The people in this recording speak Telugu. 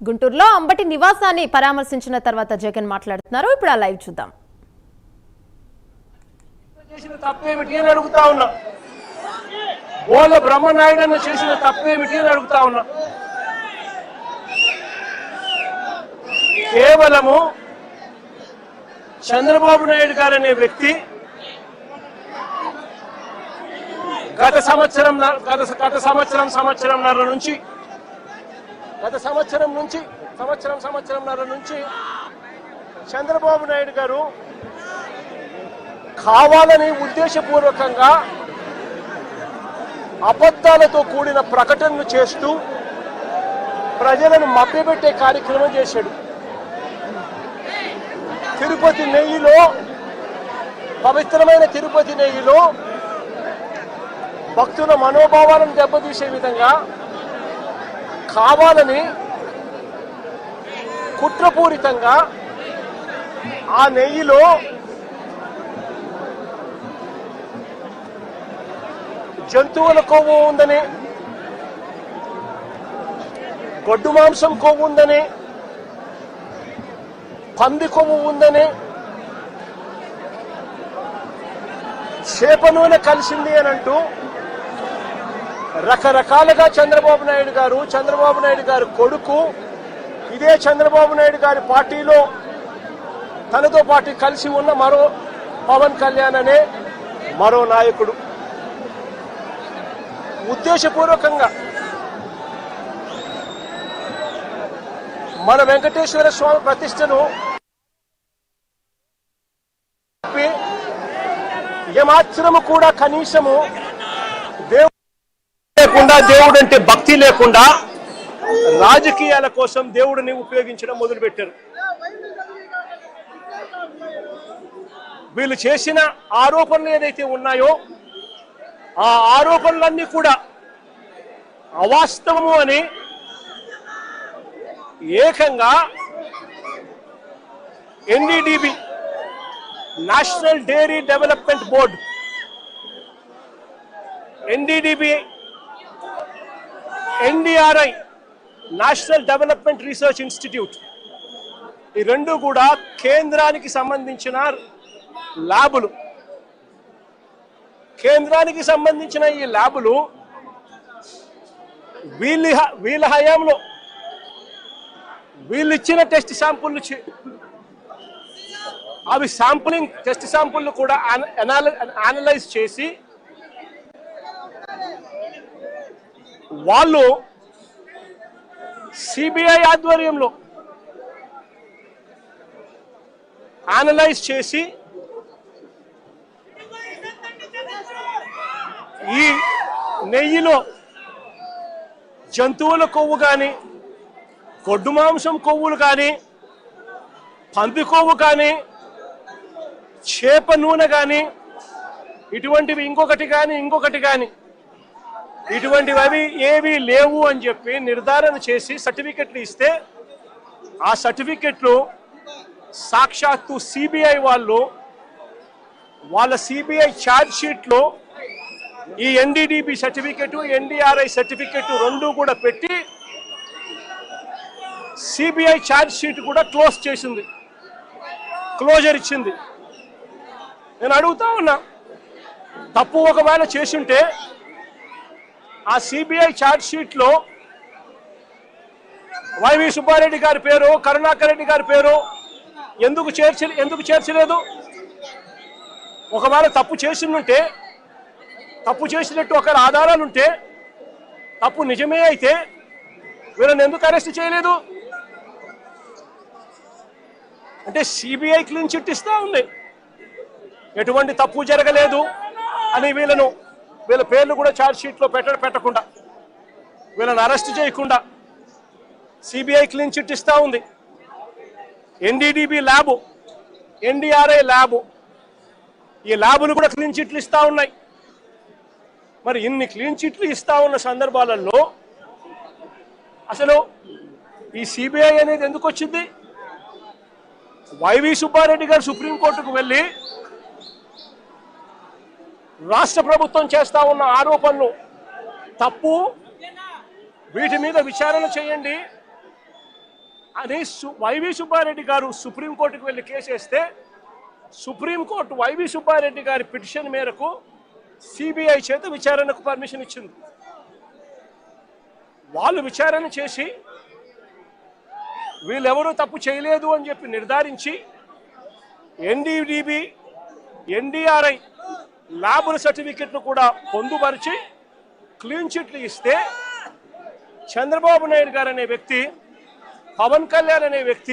గుంటూరులో అంబటి నివాసాన్ని పరామర్శించిన తర్వాత జగన్ మాట్లాడుతున్నారు. ఇప్పుడు ఆ లైవ్ చూద్దాం. చేసిన తప్పేమిటి అని అడుగుతా ఉన్నా. ఓల బ్రహ్మనాయుడు అన్న చేసిన తప్పేమిటి అని అడుగుతా ఉన్నా. కేవలము చంద్రబాబు నాయుడు గారు అనే వ్యక్తి గత సంవత్సరం గత గత సంవత్సరం సంవత్సరంన్నర నుంచి గత సంవత్సరం నుంచి సంవత్సరం సంవత్సరంన్నర నుంచి చంద్రబాబు నాయుడు గారు కావాలని ఉద్దేశపూర్వకంగా అబద్ధాలతో కూడిన ప్రకటనలు చేస్తూ ప్రజలను మభ్యపెట్టే కార్యక్రమం చేశాడు. తిరుపతి నెయ్యిలో పవిత్రమైన తిరుపతి నెయ్యిలో భక్తుల మనోభావాలను దెబ్బతీసే విధంగా కావాలని కుట్రపూరితంగా ఆ నెయ్యిలో జంతువుల కొవ్వు ఉందని గొడ్డు మాంసం కొవ్వు ఉందని పంది కొవ్వు ఉందని చేప నూనె కలిసింది అని అంటూ రకరకాలుగా చంద్రబాబు నాయుడు గారు చంద్రబాబు నాయుడు గారు కొడుకు ఇదే చంద్రబాబు నాయుడు గారి పార్టీలో తనతో పాటు కలిసి ఉన్న మరో పవన్ కళ్యాణ్ అనే మరో నాయకుడు. ఉద్దేశపూర్వకంగా మన వెంకటేశ్వర స్వామి ప్రతిష్టను ఏమాత్రము కూడా కనీసము దేవుడు లేకుండా దేవుడు అంటే భక్తి లేకుండా రాజకీయాల కోసం దేవుడిని ఉపయోగించడం మొదలుపెట్టారు. వీళ్ళు చేసిన ఆరోపణలు ఏదైతే ఉన్నాయో ఆ ఆరోపణలన్నీ కూడా అవాస్తవము అని ఏకంగా NDDB national dairy development board NDDB NDRI national development research institute. ఈ రెండు కూడా కేంద్రానికి సంబంధించిన ల్యాబులు. కేంద్రానికి సంబంధించిన ఈ ల్యాబులు వీళ్ళ వీళ్ళ హయాంలో వీళ్ళు ఇచ్చిన టెస్ట్ శాంపుల్ అవి శాంపులింగ్ టెస్ట్ శాంపుల్ కూడా అనలైజ్ చేసి వాళ్ళు సిబిఐ ఆధ్వర్యంలో అనలైజ్ చేసి ఈ నెయ్యిలో జంతువుల కొవ్వు కానీ గొడ్డు మాంసం కొవ్వులు కానీ పంది కొవ్వు కానీ చేప నూనె కానీ ఇటువంటివి ఇంకొకటి కానీ ఇంకొకటి కానీ ఇటువంటివి ఏవి లేవు అని చెప్పి నిర్ధారణ చేసి సర్టిఫికెట్లు ఇస్తే ఆ సర్టిఫికెట్లు సాక్షాత్తు సిబిఐ వాళ్ళు వాళ్ళ సిబిఐ ఛార్జ్షీట్లో ఈ ఎన్డీడీబీ సర్టిఫికెట్ ఎన్డీఆర్ఐ సర్టిఫికెట్ రెండు కూడా పెట్టి సిబిఐ ఛార్జ్షీట్ కూడా క్లోజ్ చేసింది. క్లోజర్ ఇచ్చింది. నేను అడుగుతా ఉన్నా తప్పు ఒకవేళ చేసుంటే ఆ సిబిఐ ఛార్జ్ షీట్లో వైవి సుబ్బారెడ్డి గారి పేరు కరుణాకర్ రెడ్డి గారి పేరు. ఎందుకు చేర్చ ఎందుకు చేర్చలేదు? ఒకవేళ తప్పు చేసిందంటే తప్పు చేసినట్టు ఒక ఆధారాలుంటే తప్పు నిజమే అయితే వీళ్ళని ఎందుకు అరెస్ట్ చేయలేదు? అంటే సిబిఐ క్లీన్ చిట్ ఇస్తూ ఉంది. ఎటువంటి తప్పు జరగలేదు అని వీళ్ళను వీళ్ళ పేర్లు కూడా ఛార్జ్ షీట్లో పెట్ట పెట్టకుండా వీళ్ళని అరెస్ట్ చేయకుండా సిబిఐ క్లీన్ చిట్ ఇస్తా ఉంది. ఎన్డీడీబీ ల్యాబు ఎన్డీఆర్ఐ ల్యాబు ఈ ల్యాబులు కూడా క్లీన్ చిట్లు ఇస్తూ ఉన్నాయి. మరి ఇన్ని క్లీన్ చిట్లు ఇస్తా ఉన్న సందర్భాలలో అసలు ఈ సిబిఐ అనేది ఎందుకు వచ్చింది? వైవి సుబ్బారెడ్డి గారు సుప్రీంకోర్టుకు వెళ్ళి రాష్ట్ర ప్రభుత్వం చేస్తా ఉన్న ఆరోపణలు తప్పు. వీటి మీద విచారణ చేయండి. అని వైవి సుబ్బారెడ్డి గారు సుప్రీంకోర్టుకు వెళ్ళి కేసు వేస్తే సుప్రీంకోర్టు వైవి సుబ్బారెడ్డి గారి పిటిషన్ మేరకు సిబిఐ చేత విచారణకు పర్మిషన్ ఇచ్చింది. వాళ్ళు విచారణ చేసి వీళ్ళెవరూ తప్పు చేయలేదు అని చెప్పి నిర్ధారించి ఎన్డీడీబీ ఎన్డీఆర్ఐ ల్యాబుల సర్టిఫికెట్ను కూడా పొందుపరిచి క్లీన్ చిట్లు ఇస్తే చంద్రబాబు నాయుడు గారు అనే వ్యక్తి పవన్ కళ్యాణ్ అనే వ్యక్తి